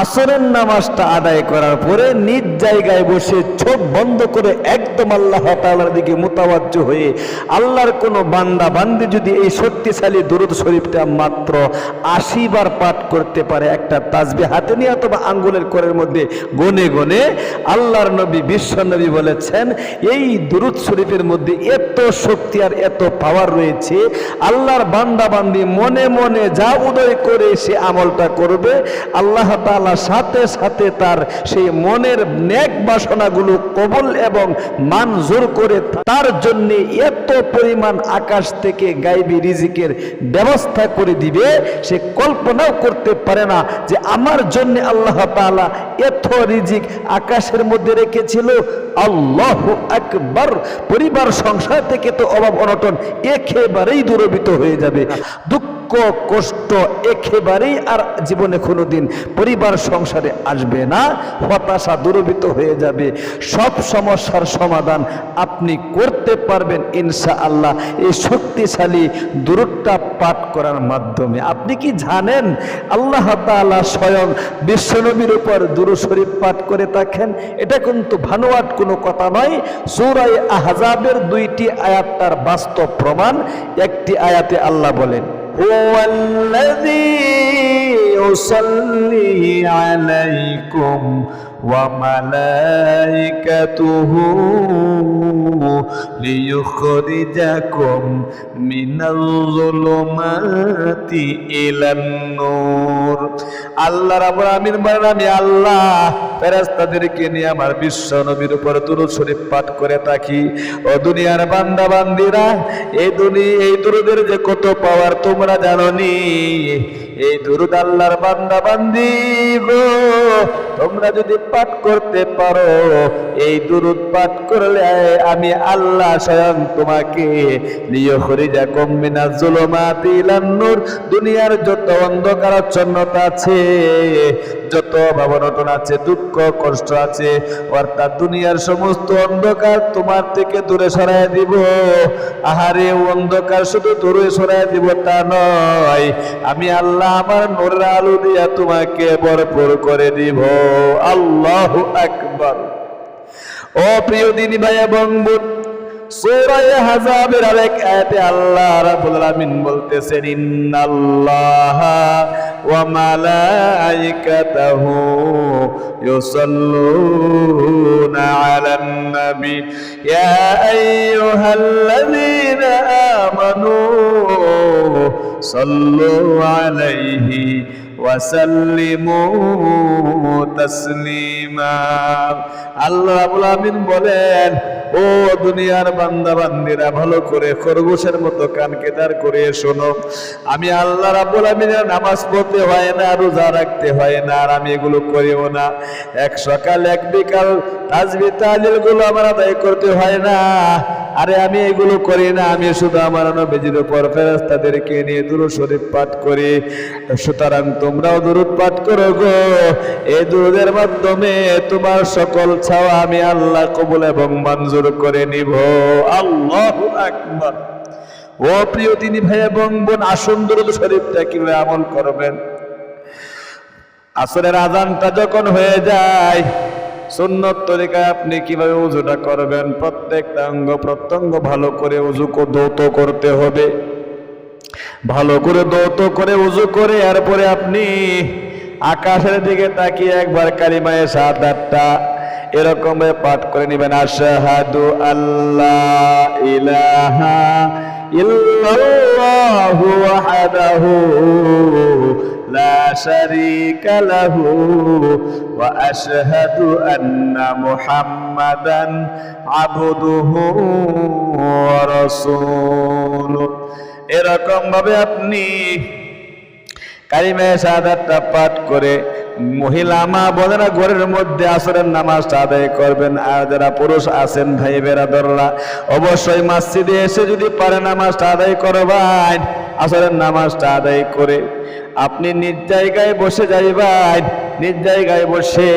আসরের নামাজটা আদায় করার পরে নিজ জায়গায় বসে চোখ বন্ধ করে একদম আল্লাহ তাআলার দিকে মোতাবাজ্য হয়ে আল্লাহর কোনো বান্দা বান্দি যদি এই শক্তিশালী দুরুদ শরীফটা মাত্র আশি বার পাঠ করতে পারে একটা তাজবি হাতে নিয়ে অথবা আঙ্গুলের করের মধ্যে গনে গনে আল্লাহর নবী, বিশ্ব নবী বলেছেন, এই দুরুদ শরীফের মধ্যে এত শক্তি আর এত পাওয়ার রয়েছে, আল্লাহর বান্দা বান্দি মনে মনে যা উদয় করে সে আমলটা করবে, আল্লাহ তাআলা সাথে সাথে তার সেই মনের নেক বাসনাগুলো কবল এবং মানজুর করে তার জন্য এত পরিমাণ আকাশ থেকে গাইবি রিজিকের ব্যবস্থা করে দিবে, সে কল্পনাও করতে পারে না যে আমার জন্য আল্লাহ তাআলা এত রিজিক আকাশের মধ্যে রেখেছিল। আল্লাহ একবার পরিবার সংসার থেকে তো অভাব অনটন একেবারেই দূরবিত হয়ে যাবে। দুঃখ কষ্ট একেবারেই আর জীবনে কোনোদিন পরিবার, সংসারে আসবে না। হতাশা দূরবিত হয়ে যাবে। সব সমস্যার সমাধান আপনি করতে পারবেন ইনশা আল্লাহ এই শক্তিশালী দূরটা পাঠ করার মাধ্যমে। আপনি কি জানেন? আল্লাহ তাআলা স্বয়ং বিশ্বনবীর উপর দুরু শরীফ পাঠ করে থাকেন। এটা কিন্তু ভানুয়াট কোনো কথা নয়। সূরা আহজাবের দুইটি আয়াত তার বাস্তব প্রমাণ। একটি আয়াতে আল্লাহ বলেন هو الذي يصلي عليكم وملائكته ليخرجكم من الظلمات إلى النور আল্লাহ রাব্বুল আমিন বলেন আমি আল্লাহ ফেরেশতাদেরকে নিয়ে আমার বিশ্ব নবীর উপর দুরূদ শরীফ পাঠ করে থাকি ও দুনিয়ার বান্দা বান্দিরা এই দুনিয়া এই দুরুদের যে কত পাওয়ার তোমরা জানো নি এই দুরুদ আল্লাহর বান্দা বান্দি গো তোমরা যদি পাঠ করতে পারো। এই দুরুদ পাঠ করলে আমি আল্লাহ স্বয়ং তোমাকে লিয় খরিজা কম্বিনা জুলমাতি নূর। দুনিয়ার যত অন্ধকারাচ্ছন্নতা আছে, যত ভাবনটন আছে, দুঃখ, কষ্ট আছে, অর্থাৎ দুনিয়ার সমস্ত অন্ধকার তোমার থেকে দূরে সরাই দিব। আহারে অন্ধকার শুধু দূরে সরাই দিব তা নয়, আমি আল্লাহ আমার নোরের আলু দিয়া তোমাকে ভরপুর করে দিব। আল্লাহ আকবার। ও প্রিয় দিনী ভাই এবং বোন সূরা আহজাবের আরেক আয়াতে আল্লাহ রাব্বুল আলামিন বলতেছেন, ইন্নাল্লাহা ওয়া মালাইকাতাহু ইউসাল্লুনা আলান নবী। ইয়া আইয়ুহাল্লাযীনা আমানু সাল্লু আলাইহি ওয়াসাল্লিমু তাসলিমা। আল্লাহ রাব্বুল আমিন বলেন, ও দুনিয়ার বান্দা বান্দিরা ভালো করে খরগোশের মতো কান কেদার করে শোনো। আমি আল্লাহ রাব্বুল আমিনের নামাজ পড়তে হয় না, রোজা রাখতে হয় না, আর আমি এগুলো করিও না। এক সকাল, এক বিকাল, তাজবি তালিলগুলো আমার আদায় করতে হয় না। আরে আমি এগুলো করি না, আমি শুধু আমার নবীজির উপর ফেরেশতাদেরকে নিয়ে দুরূদ শরীফ পাঠ করি। সুতরাং তোমরাও দুরূদ পাঠ করো গো। এই দুরূদের মাধ্যমে তোমার সকল ছাওয়া আমি আল্লাহ কবুল এবং মঞ্জুর করে নিব। আল্লাহু আকবার। ও প্রিয় তিনি ভাই এবং বোন, আসুন দুরূদ শরীফটা কীভাবে আমল করবেন? আসরের আজানটা যখন হয়ে যায় সুন্নত তরিকায় আপনি কীভাবে উজুটা করবেন, প্রত্যেকটা অঙ্গ প্রত্যঙ্গ ভালো করে উজু দৌত করতে হবে। ভালো করে দৌত করে উজু করে এরপরে আপনি আকাশের দিকে তাকিয়ে একবার কালিমায়ে সাত আটটা এরকম পাঠ করে নেবেন। আশাহাদু আল্লাহ ইলাহা ইল্লাল্লাহু ওয়াহদাহু لا شريك له واشهد ان محمدا عبده ورسوله এরকম ভাবে আপনি কারিমে সাদাতটা পাঠ করে মহিলা মা বোনেরা ঘরের মধ্যে আসরের নামাজটা আদায় করবেন। আর যারা পুরুষ আছেন, ভাই বেরাদররা অবশ্যই মসজিদে এসে যদি পারে নামাজটা আদায় করবেন, আসরের নামাজটা আদায় করে। আপনি নিজ জায়গায় বসে যাইবেন, নিজ জায়গায় বসে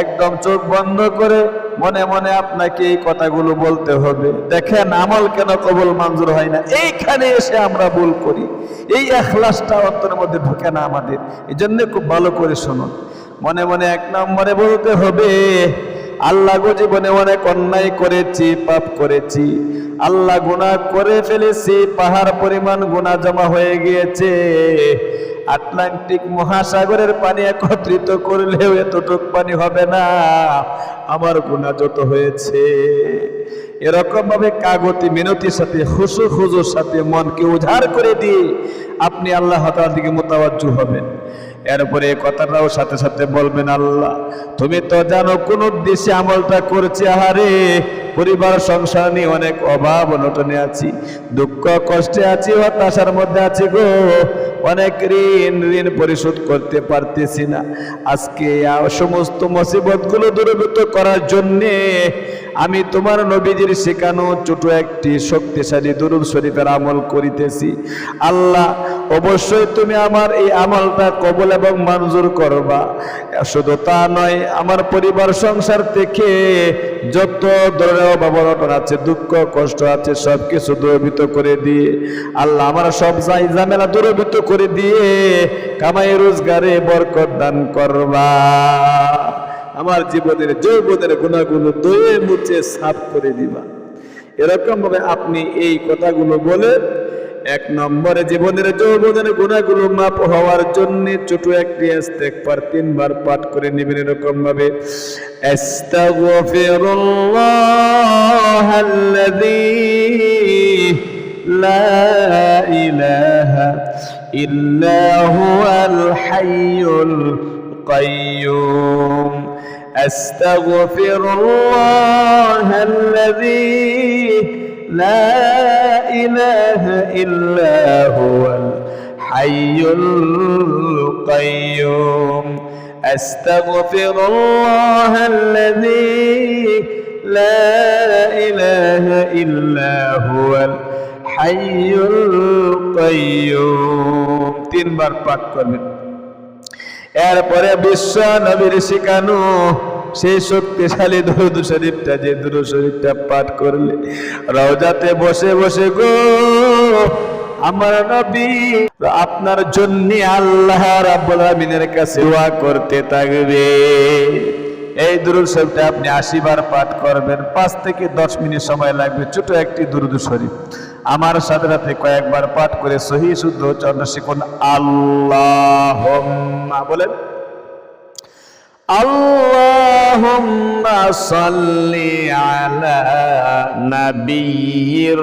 একদম চোখ বন্ধ করে মনে মনে আপনাকে এই কথাগুলো বলতে হবে। দেখেন আমল কেন কবল মঞ্জুর হয় না? এইখানে এসে আমরা ভুল করি। এই এখলাসটা অন্তরের মধ্যে ঢুকে না আমাদের। এই জন্য খুব ভালো করে শুনুন। মনে মনে এক নম্বরে বলতে হবে আল্লাহ গো জীবনে অনেক অন্যায় করেছি, পাপ করেছি। আল্লাহ গুনাহ করে ফেলেছি, পাহাড় পরিমাণ গুনাহ জমা হয়ে গিয়েছে। আটলান্টিক মহাসাগরের পানি একত্রিত করলেও এতটুক পানি হবে না। আমার গুনাহ যত হয়েছে। এরকম ভাবে কাগতি মিনতির সাথে, খুশু খুজুর সাথে মনকে উজাড় করে দিয়ে আপনি আল্লাহ তাআলার দিকে মোতাবাজ্জু হবেন। এরপরে কথাটাও সাথে সাথে বলবেন আল্লাহ তুমি তো জানো কোন উদ্দেশ্যে আমলটা করছে আহারে পরিবার, সংসার নিয়ে অনেক অভাব, অনটনে আছি, দুঃখ, কষ্টে আছি, হতাশার মধ্যে আছি গো। অনেক ঋণ ঋণ পরিশোধ করতে পারতেছি না। আজকে সমস্ত মুসিবতগুলো দূরীভূত করার জন্যে আমি তোমার নবীজির শেখানো ছোট একটি শক্তিশালী দুরুদ শরীফের আমল করিতেছি। আল্লাহ, অবশ্যই তুমি আমার এই আমলটা কবল এবং মঞ্জুর করবা। শুধু তা নয়, আমার পরিবার, সংসার থেকে যত ধরনের অভাবনটন আছে, দুঃখ, কষ্ট আছে সব কিছু দূরভূত করে দিয়ে, আল্লাহ আমার সব যাই ঝামেলা দূরভূত করে দিয়ে, কামাই, রোজগারে বরকত দান করবা। আমার জীবনের যৌবনের গুণাগুলো দয়ে মুছে সাফ করে দিবা। এরকম ভাবে আপনি এই কথাগুলো বলে এক নম্বরে জীবনের যৌবনের গুণাগুলো মাপ হওয়ার জন্য ছোট একটি ইস্তেগফার তিনবার পাঠ করে নেবেন এরকম ভাবে আস্তাগফিরুল্লাহাল্লাযী লা ইলাহা ইল্লা হুয়াল হাইয়ুল কাইয়্যুম أستغفر الله الذي لا إله إلا هو الحي القيوم أستغفر الله الذي لا إله إلا هو الحي القيوم তিনবার পাঠ করবেন এরপরে বিশ্ব নবীর শিখানো সেই শক্তিশালী দরুদ শরীফটা, যে দুরু শরীফটা পাঠ করলে, রওজাতে বসে বসে গো, আমার নবী আপনার জন্য আল্লাহ রাব্বুল আমিনের কাছে ওয়া করতে থাকবে। এই দুরুদ শরীফটা আপনি আশিবার পাঠ করবেন, পাঁচ থেকে দশ মিনিট সময় লাগবে, ছোট একটি দুরুদ শরীফ। আমার সাথে সাথে কয়েকবার পাঠ করে সহি, শুদ্ধ, চন্দ্রশেখর আল্লাহ বলেন, আল্লাহ صل على نبي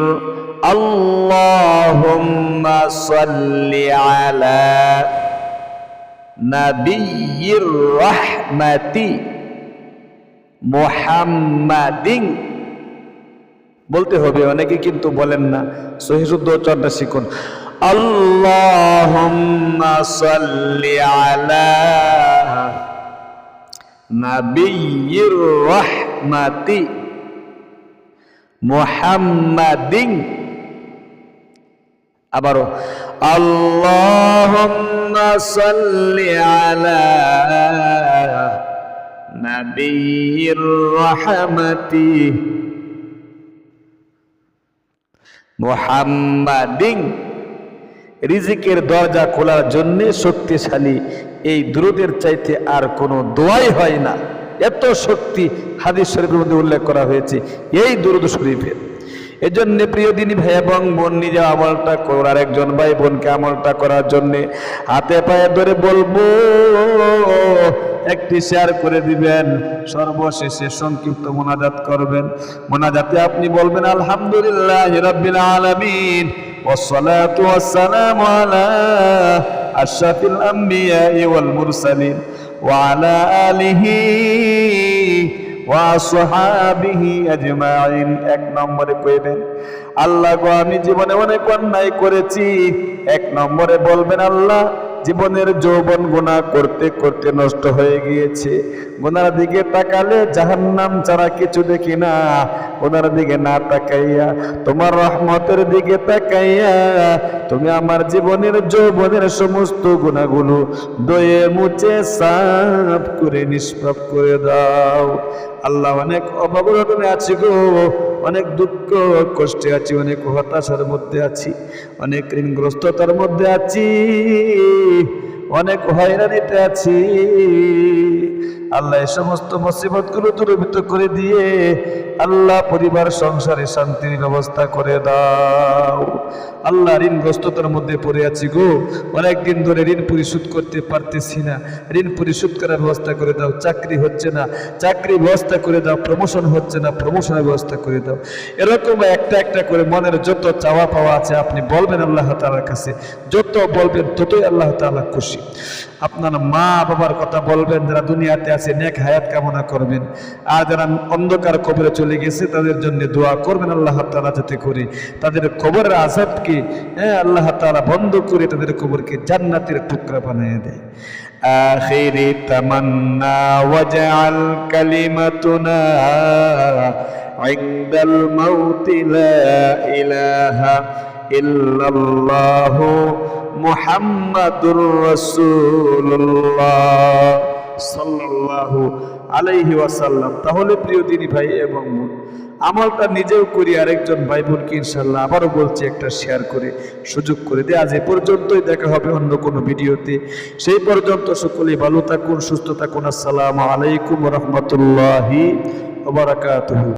اللهم صل على نبي الرحمة محمد বলতে হবে অনেকে কিন্তু বলেন না সহিশুদ্ধ উচ্চারণটা শিখুন আল্লাহুম্মা সাল্লি আলা নাবিয়্যির রাহমাতি মুহাম্মাদিন আবারও আল্লাহুম্মা সাল্লি আলা নাবিয়্যির রাহমাতি মোহাম্মাদিং রিজিকের দরজা খোলার জন্য শক্তিশালী। এই দ্রুতের চাইতে আর কোনো দোয়াই হয় না। এত শক্তি হাদিস শরীফের মধ্যে উল্লেখ করা হয়েছে এই দুরুদ শরীফের এজন্য প্রিয় দিনী ভাই এবং বোন, নিজে আমলটা করার একজন ভাই বোনকে আমলটা করার জন্য হাতে পায়ে ধরে বলব, একটি শেয়ার করে দিবেন। সর্বশেষে সংক্ষিপ্ত মোনাজাত করবেন। মোনাজাতে আপনি বলবেন, আলহামদুলিল্লাহ রাব্বিল আলামিন। والصلاة والسلام على أشرف الأنبياء والمرسلين وعلى آله ওয়াসহাবিহি আজমাইন এক নম্বরে কইবেন আল্লাহ গো আমি জীবনে অনেক অন্যায় করেছি এক নম্বরে বলবেন আল্লাহ জীবনের যৌবন গুণা করতে করতে নষ্ট হয়ে গিয়েছে। গুনার দিকে তাকালে জাহান্নাম ছাড়া কিছু দেখি না। ওনার দিকে না তাকাইয়া তোমার রহমতের দিকে তাকাইয়া তুমি আমার জীবনের যৌবনের সমস্ত গুণাগুলো দয়ে মুছে সাফ করে নিষ্পাপ করে দাও। আল্লাহ অনেক অভাবরটনে আছি গো। অনেক দুঃখ, কষ্টে আছি, অনেক হতাশার মধ্যে আছি, অনেক ঋণগ্রস্ততার মধ্যে আছি, অনেক হয়রানিতে আছি। আল্লাহ এই সমস্ত মুসিবতগুলো দূরীভূত করে দিয়ে আল্লাহ পরিবার, সংসারে শান্তির ব্যবস্থা করে দাও। আল্লাহ ঋণগ্রস্ততার মধ্যে পড়ে আছি গো। অনেকদিন ধরে ঋণ পরিশোধ করতে পারতেছি না। ঋণ পরিশোধ করার ব্যবস্থা করে দাও। চাকরি হচ্ছে না। চাকরি ব্যবস্থা করে দাও। প্রমোশন হচ্ছে না। প্রমোশনের ব্যবস্থা করে দাও। এরকম একটা একটা করে মনের যত চাওয়া পাওয়া আছে আপনি বলবেন আল্লাহ তালার কাছে। যত বলবেন ততই আল্লাহ তাআলা খুশি। আপনার মা বাবার কথা বলবেন, যারা দুনিয়াতে আছে নেক হায়াত কামনা করবেন আর যারা অন্ধকার কবরে চলে গেছে তাদের জন্য দোয়া করবেন আল্লাহ তাআলা যাতে করে তাদের কবরের আজাবকে হ্যাঁ আল্লাহ তাআলা বন্ধ করে তাদের কবরকে জান্নাতের টুকরা বানিয়ে দেয় آخر تمنى واجعل كلمتنا عند الموت لا إله إلا الله محمد رسول الله সাল্লাল্লাহু আলাইহি ওয়াসাল্লাম। তাহলে প্রিয় দিনী ভাই এবং আমলটা নিজেও করি, আরেকজন ভাই বোনকে ইনশাল্লাহ আবারও বলছি একটা শেয়ার করে, সুযোগ করে দে আজ এ পর্যন্তই দেখা হবে অন্য কোনো ভিডিওতে। সেই পর্যন্ত সকলে ভালো থাকুন, সুস্থ থাকুন। আসসালামু আলাইকুম রহমতুল্লাহি ওবরাকাতুহু